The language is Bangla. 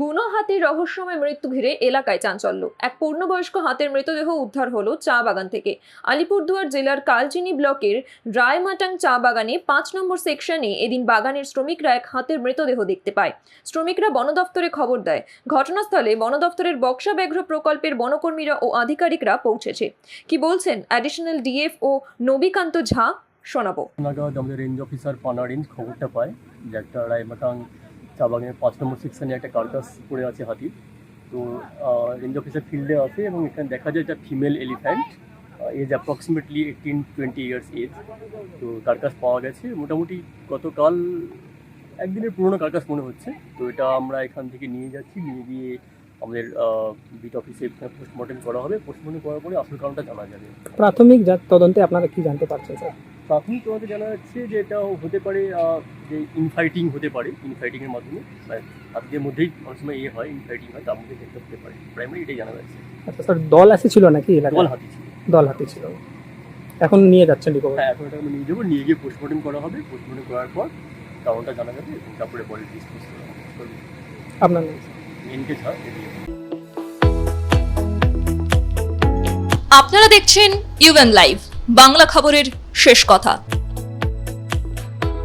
বুনো হাতির রহস্যময় মৃত্যু ঘিরে এলাকায় চাঞ্চল্য। এক পূর্ণবয়স্ক হাতের মৃতদেহ উদ্ধার হলো চা বাগান থেকে। আলিপুরদুয়ার জেলার কালচিনি ব্লকের রায়মাটাং চা বাগানে পাঁচ নম্বর সেকশনে এদিন বাগানের শ্রমিকরা এক হাতের মৃতদেহ দেখতে পায়। শ্রমিকরা বন দফতরে খবর দেয়। ঘটনাস্থলে বন দফতরের বক্সা ব্যাঘ্র প্রকল্পের বনকর্মীরা ও আধিকারিকরা পৌঁছেছে। কি বলছেন অ্যাডিশনাল ডিএফ ও নবিকান্ত ঝা? শোনাবো। আমাদের রেঞ্জ অফিসার পানা রেঞ্জ খবরটা পায় যে একটা রায়মাটাং চা বাগানের পাঁচ নম্বর সেকশনে একটা কার্কাস পড়ে আছে হাতির তো রেঞ্জ অফিসার ফিল্ডে আছে এবং এখানে দেখা যায় একটা female elephant age approximately eighteen twenty years age তো কার্কাস পাওয়া গেছে। মোটামুটি গতকাল, একদিনের পুরোনো কার্কাস মনে হচ্ছে। তো, এটা আমরা এখান থেকে নিয়ে যাচ্ছি। নিয়ে গিয়ে আমাদের বিট অফিসে পোস্টমর্টম করা হবে। পোস্টমর্টম করার পরে আসল কারণটা জানা যাবে। প্রাথমিক তদন্তে আপনারা কি জানতে পারছেন, স্যার? প্রাথমিক তোমাদের জানা যাচ্ছে যে এটা হতে পারে যে ইনফাইটিং হতে পারে ইনফাইটিং এর মাধ্যমে। মানে হাতিদের মধ্যেই অনেক সময় ইয়ে হয় ইনফাইটিং হয় তার মধ্যে ক্ষেত্রে হতে পারে। প্রাইমারি এটাই জানা যাচ্ছে। আচ্ছা স্যার দল এসেছিল নাকি এলাকায়? দল হাতি ছিল। দল হাতে ছিল। এখন নিয়ে যাচ্ছেন রিকভার হ্যাঁ এখন এটা আমরা নিয়ে যাব। নিয়ে গিয়ে পোস্টমর্টম করা হবে। পোস্টমর্টম করার পর কারণটা জানা যাবে এবং তারপরে পরে ডিসকাস করা হবে। আপনার? মেনকে ছাড় আপনারা দেখছেন ইউএন লাইভ বাংলা খবরের শেষ কথা।